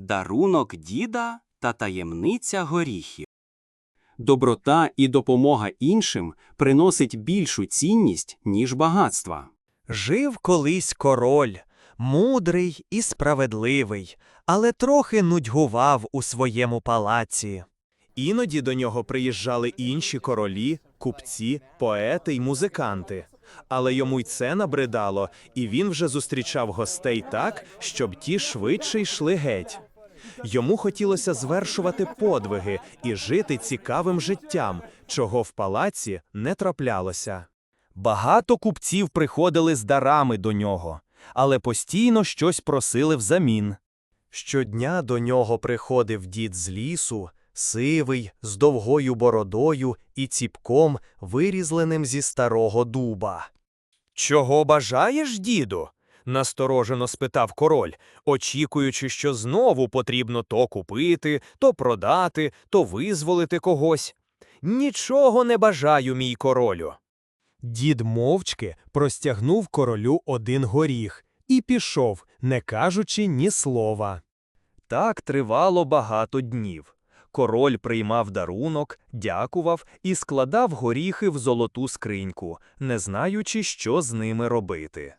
Дарунок діда та таємниця горіхів. Доброта і допомога іншим приносить більшу цінність, ніж багатства. Жив колись король, мудрий і справедливий, але трохи нудьгував у своєму палаці. Іноді до нього приїжджали інші королі, купці, поети й музиканти. Але йому й це набридало, і він вже зустрічав гостей так, щоб ті швидше йшли геть. Йому хотілося звершувати подвиги і жити цікавим життям, чого в палаці не траплялося. Багато купців приходили з дарами до нього, але постійно щось просили взамін. Щодня до нього приходив дід з лісу, сивий, з довгою бородою і ціпком, вирізленим зі старого дуба. Чого бажаєш, діду? Насторожено спитав король, очікуючи, що знову потрібно то купити, то продати, то визволити когось. Нічого не бажаю, мій королю. Дід мовчки простягнув королю один горіх і пішов, не кажучи ні слова. Так тривало багато днів. Король приймав дарунок, дякував і складав горіхи в золоту скриньку, не знаючи, що з ними робити.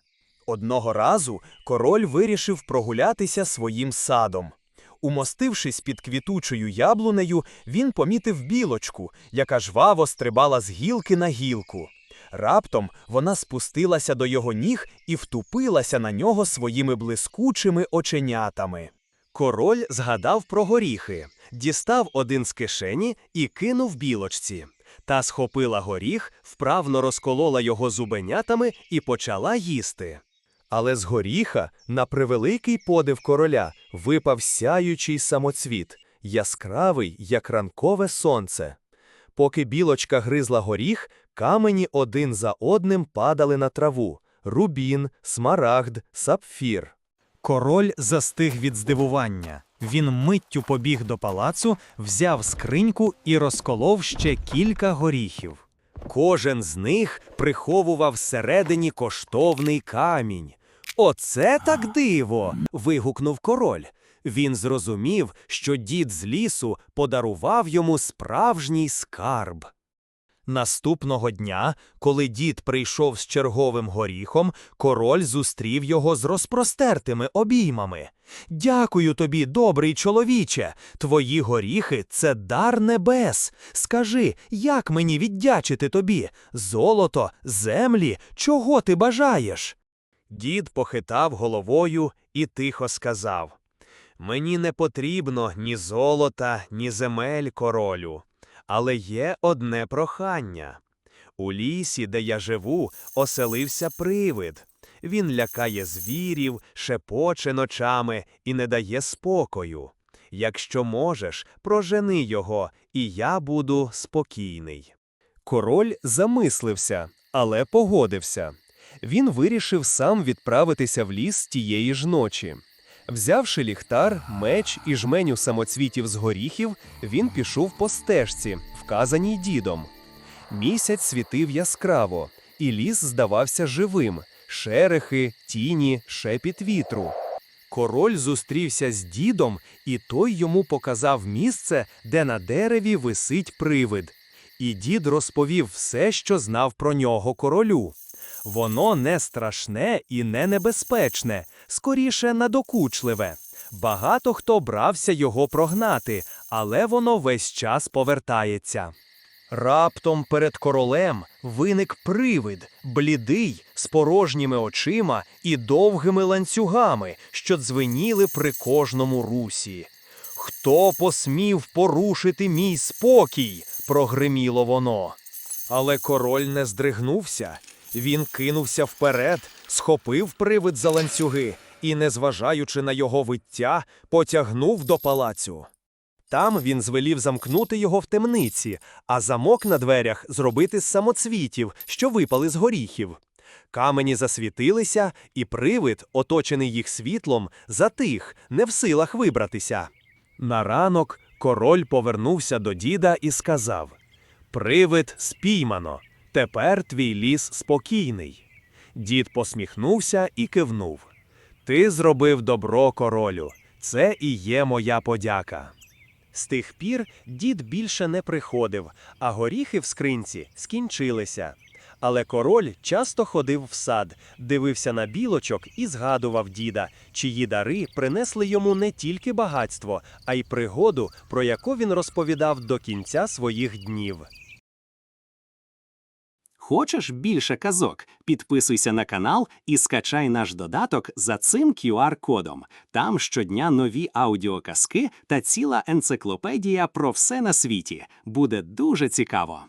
Одного разу король вирішив прогулятися своїм садом. Умостившись під квітучою яблунею, він помітив білочку, яка жваво стрибала з гілки на гілку. Раптом вона спустилася до його ніг і втупилася на нього своїми блискучими оченятами. Король згадав про горіхи, дістав один з кишені і кинув білочці. Та схопила горіх, вправно розколола його зубенятами і почала їсти. Але з горіха, на превеликий подив короля, випав сяючий самоцвіт, яскравий, як ранкове сонце. Поки білочка гризла горіх, камені один за одним падали на траву рубін, смарагд, сапфір. Король застиг від здивування. Він миттю побіг до палацу, взяв скриньку і розколов ще кілька горіхів. Кожен з них приховував всередині коштовний камінь. Оце так диво. вигукнув король. Він зрозумів, що дід з лісу подарував йому справжній скарб. Наступного дня, коли дід прийшов з черговим горіхом, король зустрів його з розпростертими обіймами. Дякую тобі, добрий чоловіче. Твої горіхи це дар небес. Скажи, як мені віддячити тобі? Золото, землі, чого ти бажаєш? Дід похитав головою і тихо сказав Мені не потрібно ні золота, ні земель королю. Але є одне прохання. У лісі, де я живу, оселився привид. Він лякає звірів, шепоче ночами і не дає спокою. Якщо можеш, прожени його, і я буду спокійний. Король замислився, але погодився. Він вирішив сам відправитися в ліс тієї ж ночі. Взявши ліхтар, меч і жменю самоцвітів з горіхів, він пішов по стежці, вказаній дідом. Місяць світив яскраво, і ліс здавався живим шерехи, тіні, шепіт вітру. Король зустрівся з дідом, і той йому показав місце, де на дереві висить привид. І дід розповів все, що знав про нього королю. Воно не страшне і не небезпечне, скоріше надокучливе. Багато хто брався його прогнати, але воно весь час повертається. Раптом перед королем виник привид, блідий, з порожніми очима і довгими ланцюгами, що дзвеніли при кожному русі. Хто посмів порушити мій спокій? прогриміло воно. Але король не здригнувся. Він кинувся вперед, схопив привид за ланцюги і, незважаючи на його виття, потягнув до палацю. Там він звелів замкнути його в темниці, а замок на дверях зробити з самоцвітів, що випали з горіхів. Камені засвітилися, і привид, оточений їх світлом, затих, не в силах вибратися. На ранок король повернувся до діда і сказав Привид спіймано. Тепер твій ліс спокійний. Дід посміхнувся і кивнув. Ти зробив добро королю. Це і є моя подяка. З тих пір дід більше не приходив, а горіхи в скринці скінчилися. Але король часто ходив в сад, дивився на білочок і згадував діда, чиї дари принесли йому не тільки багатство, а й пригоду, про яку він розповідав до кінця своїх днів. Хочеш більше казок? Підписуйся на канал і скачай наш додаток за цим QR-кодом. Там щодня нові аудіоказки та ціла енциклопедія про все на світі. Буде дуже цікаво.